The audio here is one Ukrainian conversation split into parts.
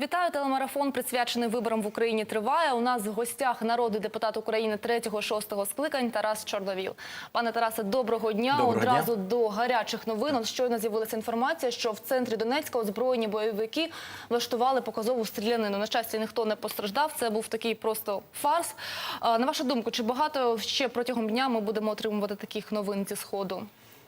Вітаю телемарафон, присвячений виборам в Україні. Триває. У нас в гостях народний депутат України 3-6 скликань Тарас Чорновіл. Пане Тарасе, доброго дня. Доброго дня. Одразу до гарячих новин. Щойно з'явилася інформація, що в центрі Донецька озброєні бойовики влаштували показову стрілянину. На щастя, ніхто не постраждав. Це був такий просто фарс. На вашу думку, чи багато ще протягом дня ми будемо отримувати таких новин зі сходу?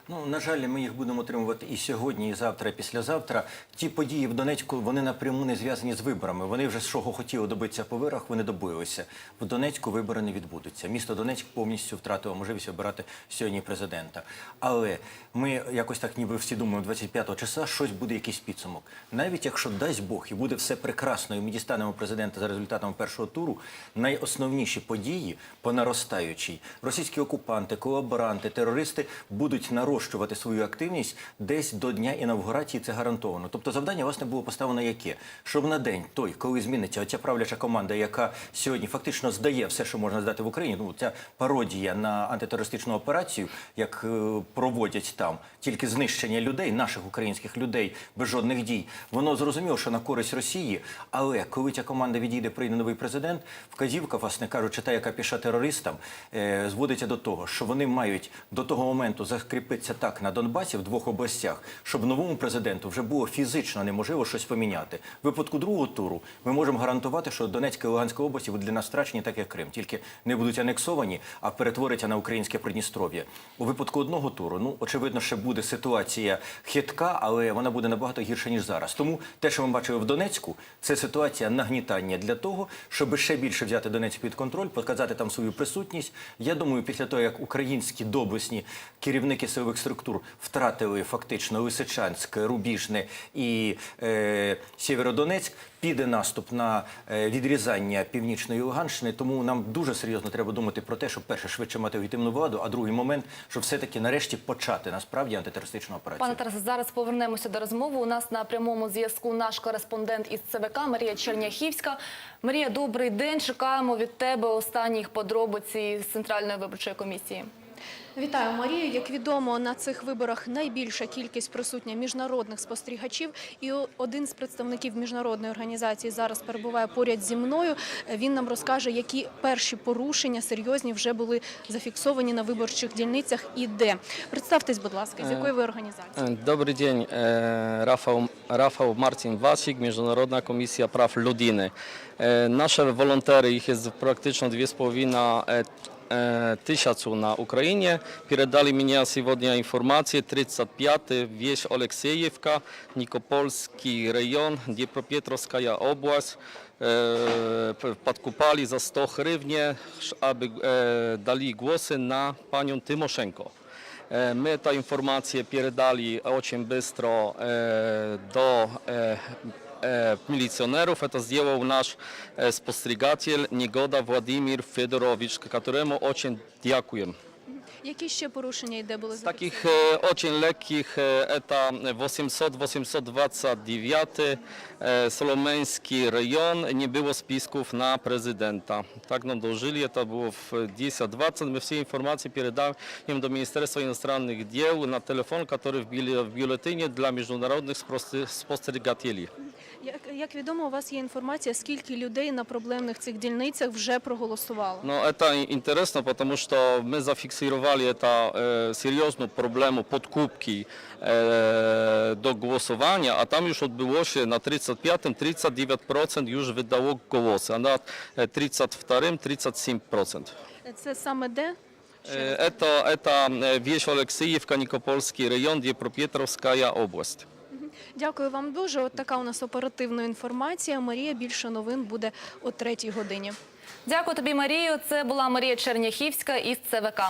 Ну, на жаль, ми їх будемо отримувати і сьогодні, і завтра, і післязавтра. Ті події в Донецьку вони напряму не зв'язані з виборами. Вони вже з чого хотіли добитися по виборах, вони добилися. В Донецьку вибори не відбудуться. Місто Донецьк повністю втратило можливість обирати сьогодні президента. Але ми якось так, ніби всі думаємо, 25-го числа щось буде якийсь підсумок. Навіть якщо дасть Бог і буде все прекрасно, і ми дістанемо президента за результатами першого туру, найосновніші події по наростаючій російські окупанти, колаборанти, терористи будуть нарощувати свою активність десь до дня інавгурації. Це гарантовано. Тобто завдання власне було поставлено яке? Щоб на день той, коли зміниться оця правляча команда, яка сьогодні фактично здає все, що можна здати в Україні. Ну ця пародія на антитерористичну операцію, як е, проводять там тільки знищення людей, наших українських людей без жодних дій. Воно зрозуміло, що на користь Росії. Але коли ця команда відійде, прийде новий президент, вказівка, власне кажучи, та, яка піша терористам, е, зводиться до того, що вони мають до того моменту закріпитися так на Донбасі в двох областях, щоб новому президенту вже було фізично неможливо щось поміняти. В випадку другого туру ми можемо гарантувати, що Донецька і Луганська області будуть для нас втрачені, так як Крим, тільки не будуть анексовані, а перетворяться на українське Придністров'я. У випадку одного туру, ну очевидно, ще буде ситуація хитка, але вона буде набагато гірша ніж зараз. Тому те, що ми бачили в Донецьку, це ситуація нагнітання для того, щоб ще більше взяти Донецьк під контроль, показати там свою присутність. Я думаю, після того як українські доблесні керівники силових структур втратили фактично Лисичанськ, Рубіжне і е, Сєвєродонецьк, піде наступ на е, відрізання північної Луганщини. Тому нам дуже серйозно треба думати про те, щоб перше швидше мати легітимну владу, а другий момент, щоб все-таки нарешті почати насправді антитерористичну операцію. Пане Тарасе, зараз повернемося до розмови. У нас на прямому зв'язку наш кореспондент із ЦВК Марія Черняхівська. Марія, добрий день. Чекаємо від тебе останніх подробиць з Центральної виборчої комісії. Вітаю, Марію. Як відомо, на цих виборах найбільша кількість присутня міжнародних спостерігачів. І один з представників міжнародної організації зараз перебуває поряд зі мною. Він нам розкаже, які перші порушення серйозні вже були зафіксовані на виборчих дільницях і де. Представтесь, будь ласка, з якої ви організації? E, Dobry dzień, e, Rafał, Rafał Marcin Wasik, Międzynarodna Komisja Praw Ludiny. E, Nasze wolontery, ich jest 2,5 e, e, tysiącu na Ukrainie. Передали мне сегодня информацию 35 вещь Алексеевка, Никопольский район, Днепропетровская область. E, p- Подкупали за 100 гривен, aby e, dali głosy na panią Tymoszenko. E, My tę informację передали очень быстро e, do e, e, milicjonerów. To сделал наш e, спостерігатель Негода Владимир Федорович, которому очень дякуем. Які ще порушення і де були Z takich e, очень легких e, это 800-829 e, Соломенський район, не было списков на президента. Так нам доложили, это было в 10-20. Мы все информации передаем до Министерства иностранных дел на телефон, который в бюлле- в бюллетене для международных спосте- спостерігателей. Як, як відомо, у вас є інформація, скільки людей на проблемних цих дільницях вже проголосувало? Но это и- интересно, потому что мы зафиксировали это э, серьезную проблему подкупки э, до голосования, а там już odbyło się na 35 39% już wydało głosy, a na e, 32 37%. Це саме де? Э, Это, это э, wieś Oleksijewka, Nikopolski rejon, Dniepropetrovskaya область. Дякую вам дуже. От така у нас оперативна інформація. Марія, більше новин буде о третій годині. Дякую тобі, Марію. Це була Марія Черняхівська із ЦВК.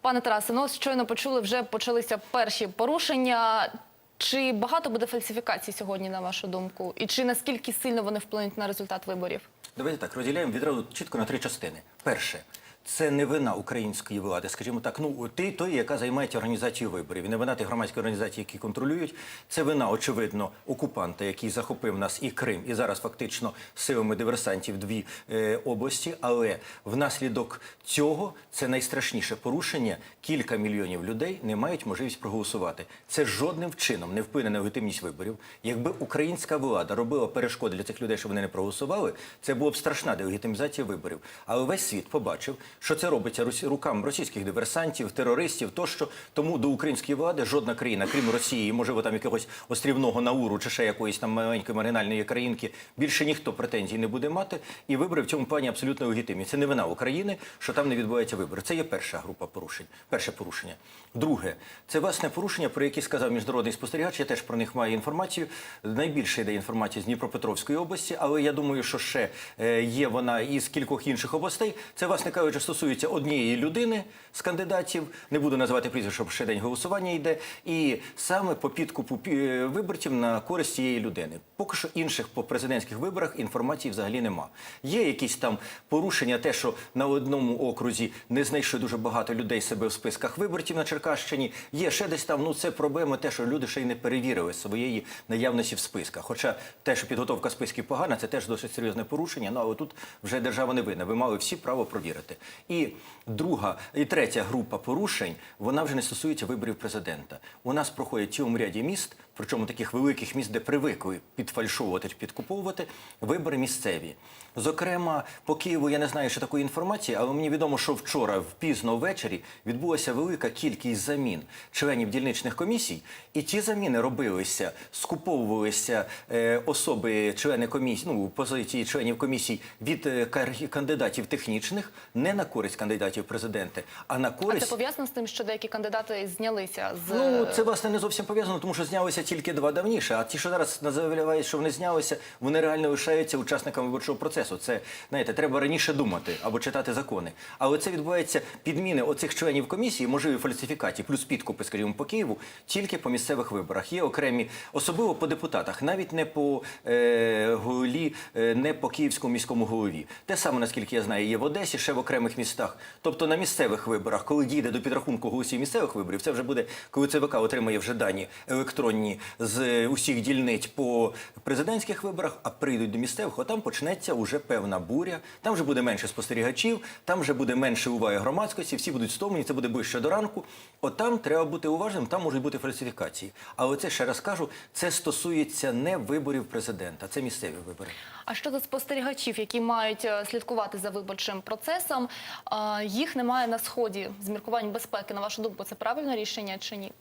Пане Тарасе, ну щойно почули, вже почалися перші порушення. Чи багато буде фальсифікацій сьогодні, на вашу думку? І чи наскільки сильно вони вплинуть на результат виборів? Давайте так розділяємо відразу чітко на три частини. Перше Це не вина української влади, скажімо так. Ну ти той, яка займається організацією виборів, не вина тих громадських організацій, які контролюють. Це вина, очевидно, окупанта, який захопив нас і Крим, і зараз фактично силами диверсантів дві е, області. Але внаслідок цього це найстрашніше порушення. Кілька мільйонів людей не мають можливість проголосувати. Це жодним чином не вплине на легітимність виборів. Якби українська влада робила перешкоди для цих людей, щоб вони не проголосували, це була б страшна делегітимізація виборів. Але весь світ побачив, що це робиться руками російських диверсантів, терористів тощо. Тому до української влади жодна країна, крім Росії, можливо, там якогось острівного Науру чи ще якоїсь там маленької маргінальної країнки, більше ніхто претензій не буде мати. І вибори в цьому плані абсолютно легітимні. Це не вина України, що там не відбуваються вибори. Це є перша група порушень. Перше порушення. Друге, це власне порушення, про які сказав міжнародний спостерігач. Я теж про них маю інформацію. Найбільше йде інформація з Дніпропетровської області, але я думаю, що ще е, є вона із кількох інших областей. Це, власне кажучи, стосується однієї людини з кандидатів. Не буду називати прізвище, щоб ще день голосування йде. І саме по підкупу пі- е, виборців на користь цієї людини. Поки що інших по президентських виборах інформації взагалі нема. Є якісь там порушення, те, що на одному окрузі не знайшли дуже багато людей себе в списках виборців на Черкащині. Є ще десь там. Ну це проблема, те, що люди ще й не перевірили своєї наявності в списках. Хоча те, що підготовка списків погана, це теж досить серйозне порушення. Ну але тут вже держава не винна. Ви мали всі право провірити. І друга і третя група порушень вона вже не стосується виборів президента. У нас проходять ті цілому ряді міст, причому таких великих міст, де привикли підфальшовувати підкуповувати вибори місцеві. Зокрема, по Києву я не знаю ще такої інформації, але мені відомо, що вчора, в пізно ввечері, відбулася велика кількість замін членів дільничних комісій, і ті заміни робилися, скуповувалися е, особи, члени комісій, ну позиції членів комісій від е, кандидатів технічних, не на користь кандидатів президенти, а на А користь це пов'язано з тим, що деякі кандидати знялися з Ну, це власне не зовсім пов'язано, тому що знялися тільки два давніше. А ті, що зараз називають, що вони знялися, вони реально лишаються учасниками виборчого процесу. Це знаєте, треба раніше думати або читати закони. Але це відбувається підміни оцих членів комісії, можливі фальсифікації, плюс підкупи, скажімо, по Києву, тільки по місцевих виборах. Є окремі, особливо по депутатах, навіть не по е, голові, е, не по київському міському голові. Те саме, наскільки я знаю, є в Одесі, ще в окремих містах. Тобто на місцевих виборах, коли дійде до підрахунку голосів місцевих виборів, це вже буде, коли ЦВК отримає вже дані електронні з е, усіх дільниць по президентських виборах, а прийдуть до місцевих, отам почнеться уже певна буря. Там вже буде менше спостерігачів, там вже буде менше уваги громадськості, всі будуть стомлені, це буде ближче до ранку. От там треба бути уважним, там можуть бути фальсифікації. Але це ще раз кажу, це стосується не виборів президента, це місцеві вибори. А щодо спостерігачів, які мають е, слідкувати за виборчим процесом, е, їх немає на сході з міркувань безпеки. На вашу думку, це правильне рішення чи ні?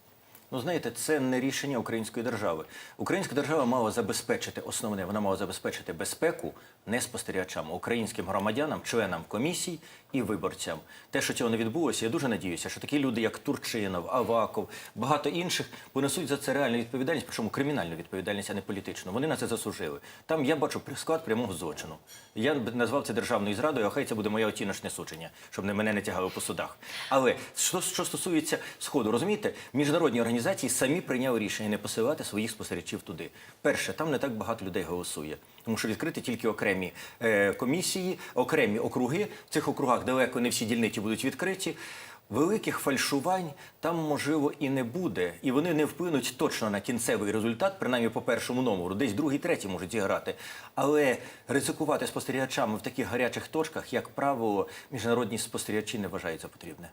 Ну, знаєте, це не рішення української держави. Українська держава мала забезпечити основне, вона мала забезпечити безпеку не спостерігачам, українським громадянам, членам комісій і виборцям. Те, що цього не відбулося, я дуже надіюся, що такі люди, як Турчинов, Аваков, багато інших, понесуть за це реальну відповідальність, причому кримінальну відповідальність, а не політичну. Вони на це заслужили. Там я бачу склад прямого злочину. Я б назвав це державною зрадою, а хай це буде моє оціночне судження, щоб не мене не тягали по судах. Але що, що стосується сходу, розумієте, міжнародні організації самі прийняли рішення не посилати своїх спостерігачів туди. Перше, там не так багато людей голосує, тому що відкриті тільки окремі е, комісії, окремі округи. В цих округах далеко не всі дільниці будуть відкриті. Великих фальшувань там можливо і не буде, і вони не вплинуть точно на кінцевий результат, принаймні по першому номеру, десь другий, третій можуть зіграти. Але ризикувати спостерігачами в таких гарячих точках, як правило, міжнародні спостерігачі не вважають за потрібне.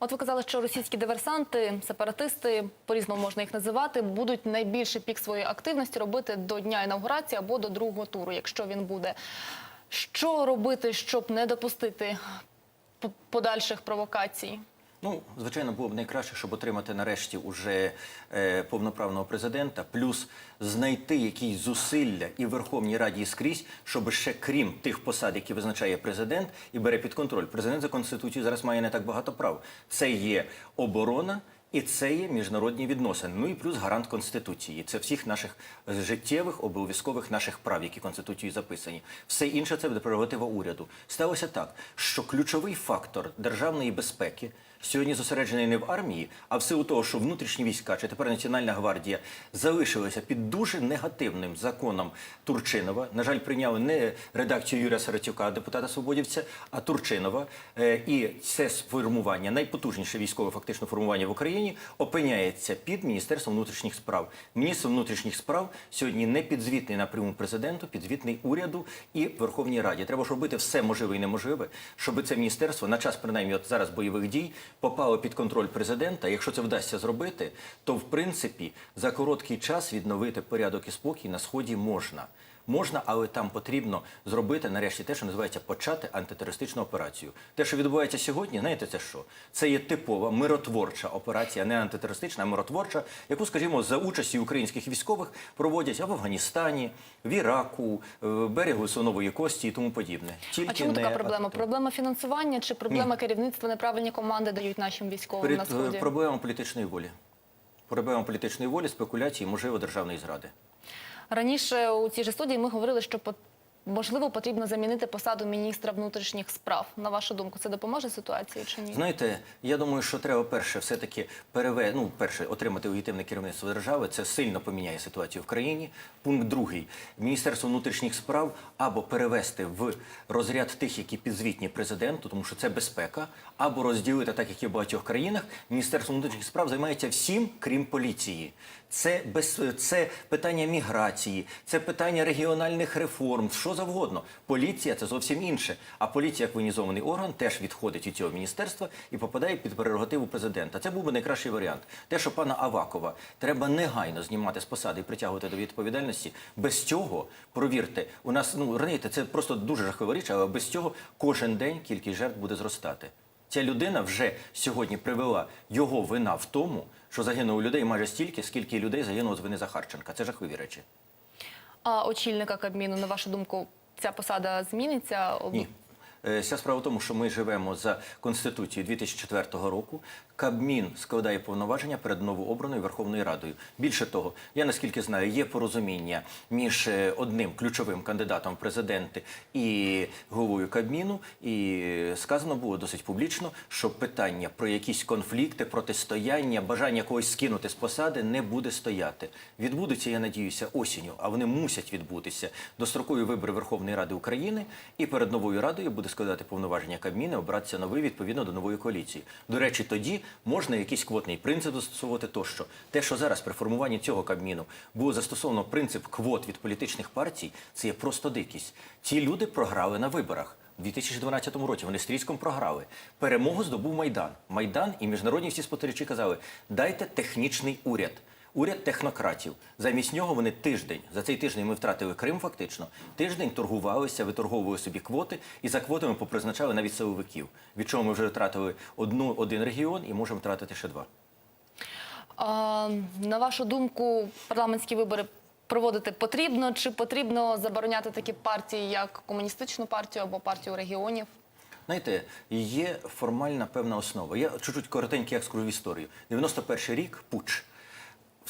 От ви казали, що російські диверсанти, сепаратисти, по-різному можна їх називати, будуть найбільший пік своєї активності робити до дня інаугурації або до другого туру, якщо він буде. Що робити, щоб не допустити подальших провокацій? Ну, звичайно, було б найкраще, щоб отримати нарешті уже е, повноправного президента, плюс знайти якісь зусилля і в Верховній Раді і скрізь, щоб ще крім тих посад, які визначає президент і бере під контроль. Президент за конституцією зараз має не так багато прав. Це є оборона. І це є міжнародні відносини. Ну і плюс гарант конституції. Це всіх наших життєвих обов'язкових наших прав, які конституцією записані. Все інше це буде прерогатива уряду. Сталося так, що ключовий фактор державної безпеки сьогодні зосереджений не в армії, а в силу того, що внутрішні війська чи тепер Національна гвардія залишилися під дуже негативним законом Турчинова. На жаль, прийняли не редакцію Юрія Саратюка, депутата Свободівця, а Турчинова. Е, І це сформування, найпотужніше військове фактично формування в Україні, опиняється під Міністерством внутрішніх справ. Міністр внутрішніх справ сьогодні не підзвітний напряму президенту, підзвітний уряду і Верховній Раді. Треба ж робити все можливе і неможливе, щоб це міністерство на час принаймні от зараз бойових дій попало під контроль президента. Якщо це вдасться зробити, то в принципі за короткий час відновити порядок і спокій на сході можна. Можна, але там потрібно зробити нарешті те, що називається почати антитерористичну операцію. Те, що відбувається сьогодні, знаєте, це що? Це є типова миротворча операція, не антитерористична, а миротворча, яку, скажімо, за участі українських військових проводять в Афганістані, в Іраку, е, берегу Сонової Кості і тому подібне. Тільки А чому така проблема? Проблема фінансування чи проблема керівництва неправильні команди дають нашим військовим на сході? е, проблема політичної волі. Проблема політичної волі, спекуляції, можливо, державної зради. Раніше у цій же студії ми говорили, що можливо потрібно замінити посаду міністра внутрішніх справ. На вашу думку, це допоможе ситуації чи ні? Знаєте, я думаю, що треба перше все-таки переве... ну, перше, отримати легітимне керівництво держави. Це сильно поміняє ситуацію в країні. Пункт другий. Міністерство внутрішніх справ або перевести в розряд тих, які підзвітні президенту, тому що це безпека, або розділити, так як і в багатьох країнах. Міністерство внутрішніх справ займається всім, крім поліції. Це без це питання міграції, це питання регіональних реформ, що завгодно. Поліція це зовсім інше. А поліція, як воєнізований орган, теж відходить від цього міністерства і попадає під прерогативу президента. Це був би найкращий варіант. Те, що пана Авакова треба негайно знімати з посади і притягувати до відповідальності. Без цього, провірте, у нас ну розумієте, це просто дуже жахлива річ, але без цього кожен день кількість жертв буде зростати. Ця людина вже сьогодні привела його вина в тому, що загинуло людей майже стільки, скільки людей загинуло з вини Захарченка. Це жахливі речі. А очільника Кабміну, на вашу думку, ця посада зміниться? Ні. Е, Вся справа в тому, що ми живемо за Конституцією 2004 року. Кабмін складає повноваження перед новообраною Верховною Радою. Більше того, я наскільки знаю, є порозуміння між е, одним ключовим кандидатом в президенти і головою Кабміну. І сказано було досить публічно, що питання про якісь конфлікти, протистояння, бажання когось скинути з посади не буде стояти. Відбудуться, я надіюся, осінню, а вони мусять відбутися дострокові вибори Верховної Ради України, і перед новою радою буде складати повноваження Кабміну, обратися новий відповідно до нової коаліції. До речі, тоді можна якийсь квотний принцип застосовувати тощо. Те, що зараз при формуванні цього Кабміну було застосовано принцип квот від політичних партій, це є просто дикість. Ці люди програли на виборах. У 2012 році вони стрічком програли. Перемогу здобув Майдан. Майдан і міжнародні всі спостерігачі казали: дайте технічний уряд. Уряд технократів. Замість нього вони тиждень. За цей тиждень ми втратили Крим, фактично. Тиждень торгувалися, виторговували собі квоти, і за квотами попризначали навіть силовиків. Від чого ми вже втратили одну один регіон і можемо втратити ще два. А, на вашу думку, парламентські вибори проводити потрібно? Чи потрібно забороняти такі партії, як комуністичну партію або партію регіонів? Знаєте, є формальна певна основа. Я чуть-чуть коротенький екскурс в історію. 91 рік пуч.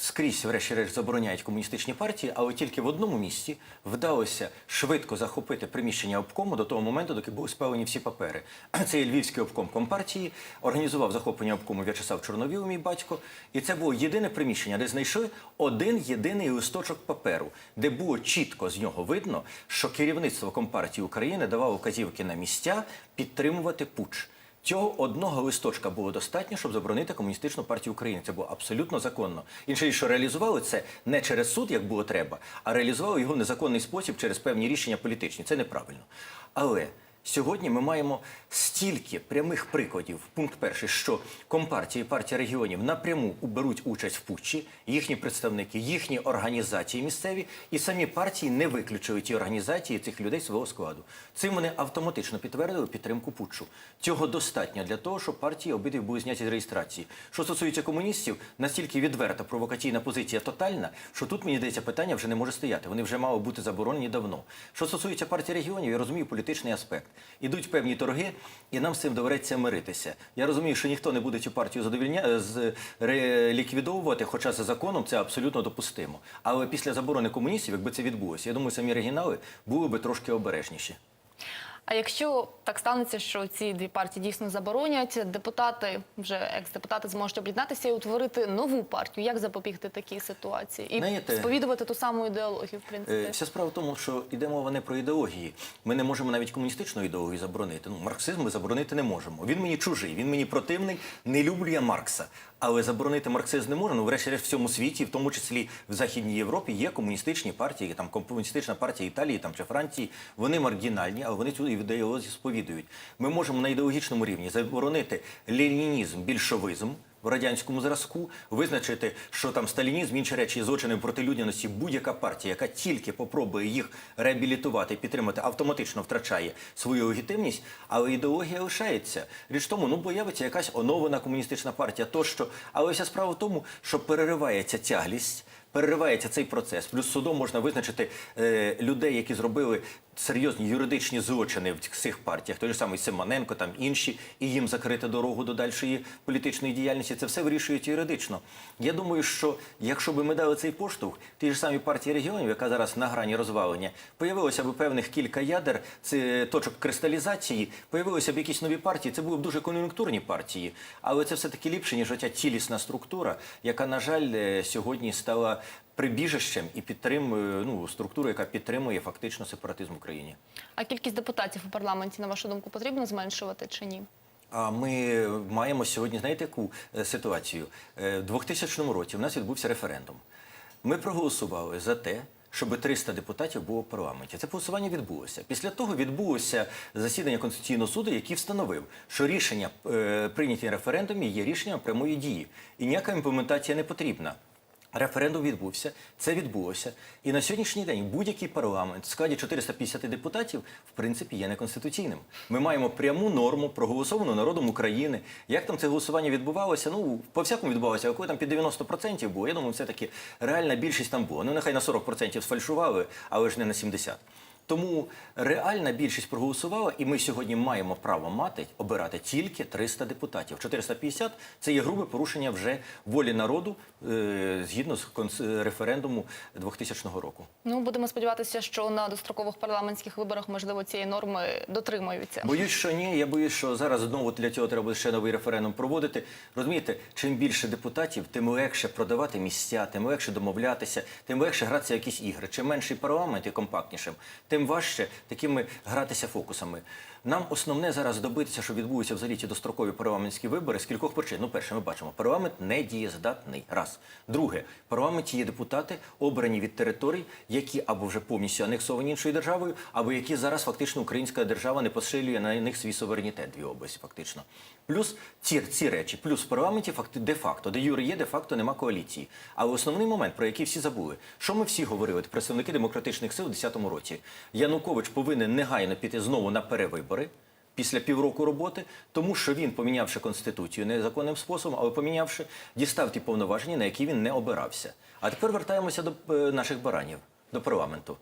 Скрізь, врешті-решт, забороняють комуністичні партії, але тільки в одному місці вдалося швидко захопити приміщення обкому до того моменту, доки були спалені всі папери. Це є Львівський обком компартії, організував захоплення обкому В'ячеслав Чорновіл, мій батько. І це було єдине приміщення, де знайшли один єдиний листочок паперу, де було чітко з нього видно, що керівництво Компартії України давало вказівки на місця підтримувати пуч. Цього одного листочка було достатньо, щоб заборонити комуністичну партію України. Це було абсолютно законно. Інше, що реалізували це не через суд, як було треба, а реалізували його в незаконний спосіб через певні рішення політичні. Це неправильно. Але сьогодні ми маємо стільки прямих прикладів. Пункт перший, що компартія і партія регіонів напряму беруть участь в путчі, їхні представники, їхні організації місцеві, і самі партії не виключили ті організації цих людей свого складу. Цим вони автоматично підтвердили підтримку путчу. Цього достатньо для того, щоб партії обидві були зняті з реєстрації. Що стосується комуністів, настільки відверта провокаційна позиція тотальна, що тут мені здається питання вже не може стояти. Вони вже мали бути заборонені давно. Що стосується партії регіонів, я розумію політичний аспект. Ідуть певні торги, і нам з цим доведеться миритися. Я розумію, що ніхто не буде цю партію задовільня з ре- ліквідовувати, хоча за законом це абсолютно допустимо. Але після заборони комуністів, якби це відбулося, я думаю, самі оригінали були би трошки обережніші. А якщо так станеться, що ці дві партії дійсно заборонять, депутати, вже екс-депутати зможуть об'єднатися і утворити нову партію. Як запобігти такій ситуації? І Знаєте, сповідувати ту саму ідеологію, в принципі. Е, Вся справа в тому, що йде мова не про ідеології. Ми не можемо навіть комуністичну ідеологію заборонити. Ну, марксизм ми заборонити не можемо. Він мені чужий, він мені противний, не люблю я Маркса. Але заборонити марксизм не можна. Ну, врешті-решт, в цьому світі, в тому числі в Західній Європі, є комуністичні партії, там комуністична партія Італії там, чи Франції. Вони маргінальні, але вони цю ідеологію сповідують. Ми можемо на ідеологічному рівні заборонити ленінізм, більшовизм. В радянському зразку визначити, що там сталінізм, інші речі, злочини проти людяності, будь-яка партія, яка тільки попробує їх реабілітувати підтримати, автоматично втрачає свою легітимність, але ідеологія лишається. Річ тому, ну появиться якась оновлена комуністична партія, тощо. Але вся справа в тому, що переривається тяглість. Переривається цей процес. Плюс судом можна визначити е, людей, які зробили серйозні юридичні злочини в цих партіях. Той же самий Симоненко, там інші, і їм закрити дорогу до дальшої політичної діяльності. Це все вирішують юридично. Я думаю, що якщо б ми дали цей поштовх, ті ж самі партії регіонів, яка зараз на грані розвалення, появилося б певних кілька ядер, це точок кристалізації, появилися б якісь нові партії. Це були б дуже кон'юнктурні партії, але це все таки ліпше ніж оця цілісна структура, яка на жаль е, сьогодні стала прибіжищем і підтримує ну структуру, яка підтримує фактично сепаратизм в Україні. А кількість депутатів у парламенті, на вашу думку, потрібно зменшувати чи ні? А ми маємо сьогодні, знаєте, яку е, ситуацію? Е, В 2000 році в нас відбувся референдум. Ми проголосували за те, щоб 300 депутатів було в парламенті. Це голосування відбулося. Після того відбулося засідання Конституційного суду, який встановив, що рішення, е, прийняті на референдумі, є рішенням прямої дії. І ніяка імплементація не потрібна. Референдум відбувся, це відбулося. І на сьогоднішній день будь-який парламент в складі 450 депутатів, в принципі, є неконституційним. Ми маємо пряму норму, проголосовану народом України. Як там це голосування відбувалося? Ну, по всякому відбувалося, а коли там під 90% було, я думаю, все-таки реальна більшість там була. Ну, нехай на 40% сфальшували, але ж не на 70%. Тому реальна більшість проголосувала, і ми сьогодні маємо право мати обирати тільки 300 депутатів. 450 – це є грубе порушення вже волі народу е, згідно з референдуму 2000 року. Ну будемо сподіватися, що на дострокових парламентських виборах можливо цієї норми дотримаються. Боюсь, що ні. Я боюсь, що зараз знову для цього треба буде ще новий референдум проводити. Розумієте, чим більше депутатів, тим легше продавати місця, тим легше домовлятися, тим легше гратися в якісь ігри. Чим менший парламент і компактнішим, тим важче такими гратися фокусами. Нам основне зараз добитися, щоб відбулися взагалі ці дострокові парламентські вибори з кількох причин. Ну, перше, ми бачимо, парламент не дієздатний. Раз. Друге, в парламенті є депутати, обрані від територій, які або вже повністю анексовані іншою державою, або які зараз фактично українська держава не посилює на них свій суверенітет дві області, фактично. Плюс ці, ці речі, плюс в парламенті факти де-факто, де юри є, де-факто нема коаліції. Але основний момент, про який всі забули, що ми всі говорили, представники демократичних сил у 2010 році. Янукович повинен негайно піти знову на перевибори. Після півроку роботи, тому що він, помінявши конституцію незаконним способом, але помінявши, дістав ті повноваження, на які він не обирався. А тепер вертаємося до е, наших баранів, до парламенту.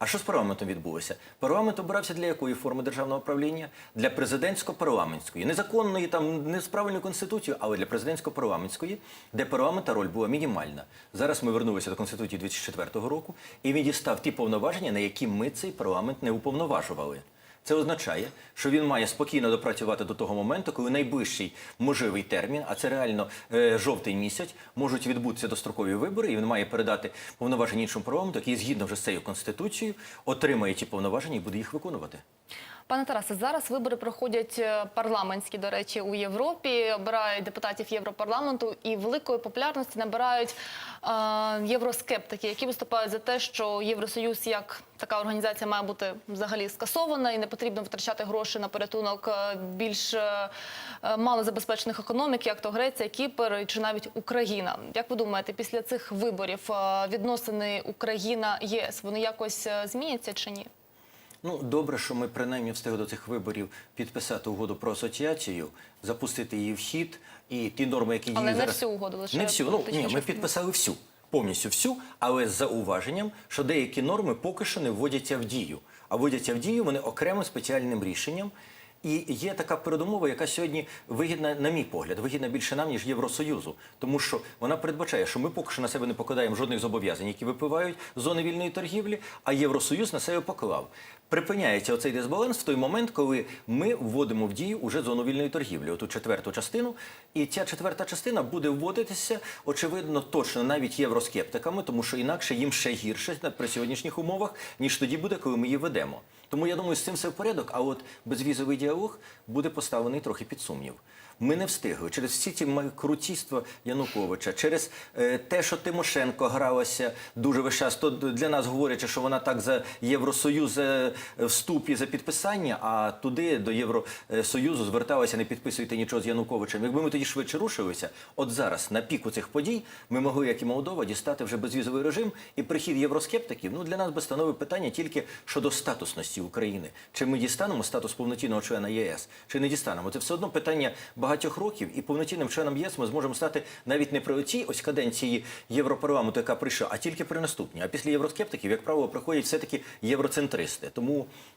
А що з парламентом відбулося? Парламент обирався для якої форми державного правління? Для президентсько-парламентської, незаконної, там не з правильною конституцією, але для президентсько-парламентської, де парламента роль була мінімальна. Зараз ми вернулися до конституції 2004 року, і він дістав ті повноваження, на які ми цей парламент не уповноважували. Це означає, що він має спокійно допрацювати до того моменту, коли найближчий можливий термін, а це реально е, жовтий місяць, можуть відбутися дострокові вибори, і він має передати повноваження іншому парламенту, який згідно вже з цією конституцією отримає ті повноваження і буде їх виконувати. Пане Тарасе, зараз вибори проходять е, парламентські, до речі, у Європі. Обирають депутатів Європарламенту і великої популярності набирають е, євроскептики, які виступають за те, що Євросоюз як така організація має бути взагалі скасована і не потрібно витрачати гроші на порятунок е, більш е, малозабезпечених економік, як то Греція, Кіпр чи навіть Україна. Як ви думаєте, після цих виборів відносини Україна ЄС вони якось зміняться чи ні? Ну, добре, що ми принаймні встигли до цих виборів підписати угоду про асоціацію, запустити її в хід, і ті норми, які Але діють не зараз... всю угоду, лише не всю. Ну, ні, ми підписали всю, повністю всю, але з зауваженням, що деякі норми поки що не вводяться в дію. А вводяться в дію вони окремим спеціальним рішенням. І є така передумова, яка сьогодні вигідна, на мій погляд, вигідна більше нам, ніж Євросоюзу. Тому що вона передбачає, що ми поки що на себе не покладаємо жодних зобов'язань, які випливають з зони вільної торгівлі, а Євросоюз на себе поклав. Припиняється оцей дисбаланс в той момент, коли ми вводимо в дію уже зону вільної торгівлі, оту четверту частину. І ця четверта частина буде вводитися, очевидно, точно навіть євроскептиками, тому що інакше їм ще гірше при сьогоднішніх умовах, ніж тоді буде, коли ми її ведемо. Тому я думаю, з цим все в порядок. А от безвізовий діалог буде поставлений трохи під сумнів. Ми не встигли через всі ті ма- крутійства Януковича, через е, те, що Тимошенко гралася дуже весь час. То для нас говорячи, що вона так за Євросоюз за вступ і за підписання, а туди до Євросоюзу зверталася, не підписуйте нічого з Януковичем. Якби ми тоді швидше рушилися, от зараз на піку цих подій ми могли, як і Молдова, дістати вже безвізовий режим і прихід євроскептиків. Ну для нас би становив питання тільки щодо статусності України. Чи ми дістанемо статус повноцінного члена ЄС, чи не дістанемо? Це все одно питання багатьох років, і повноцінним членом ЄС ми зможемо стати навіть не при цій ось каденції Європарламенту, яка прийшла, а тільки при наступній. А після євроскептиків, як правило, приходять все-таки євроцентристи. Тому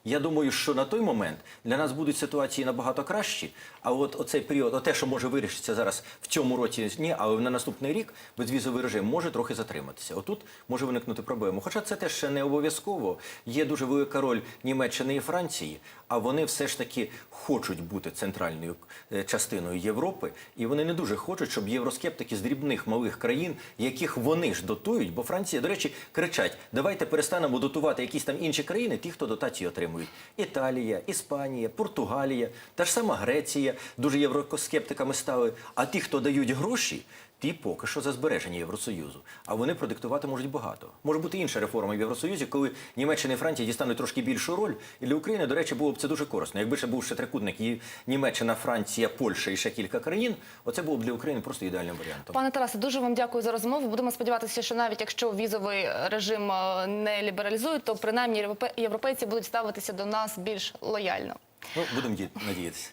я думаю, що на той момент для нас будуть ситуації набагато кращі. А от оцей період, оте, що може вирішитися зараз в цьому році, ні, але на наступний рік безвізовий режим може трохи затриматися. Отут може виникнути проблема. Хоча це теж ще не обов'язково. Є дуже велика роль Німеччини і Франції, а вони все ж таки хочуть бути центральною е, частиною Європи, і вони не дуже хочуть, щоб євроскептики з дрібних малих країн, яких вони ж дотують, бо Франція, до речі, кричать: давайте перестанемо дотувати якісь там інші країни, ті, хто дотації отримують. Італія, Іспанія, Португалія, та ж сама Греція дуже євроскептиками стали. А ті, хто дають гроші. Ті поки що за збереження Євросоюзу, а вони продиктувати можуть багато. Може бути інша реформа в Євросоюзі, коли Німеччина і Франція дістануть трошки більшу роль. І для України, до речі, було б це дуже корисно. Якби ще був ще трикутник і Німеччина, Франція, Польща і ще кілька країн, оце було б для України просто ідеальним варіантом. Пане Тарасе, дуже вам дякую за розмову. Будемо сподіватися, що навіть якщо візовий режим е, не лібералізують, то принаймні європе- європейці будуть ставитися до нас більш лояльно. Ну будемо ді- надіятися.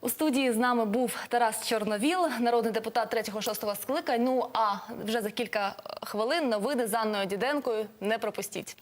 У студії з нами був Тарас Чорновіл, народний депутат 3-6 скликань. Ну а вже за кілька хвилин новини з Анною Діденкою. Не пропустіть.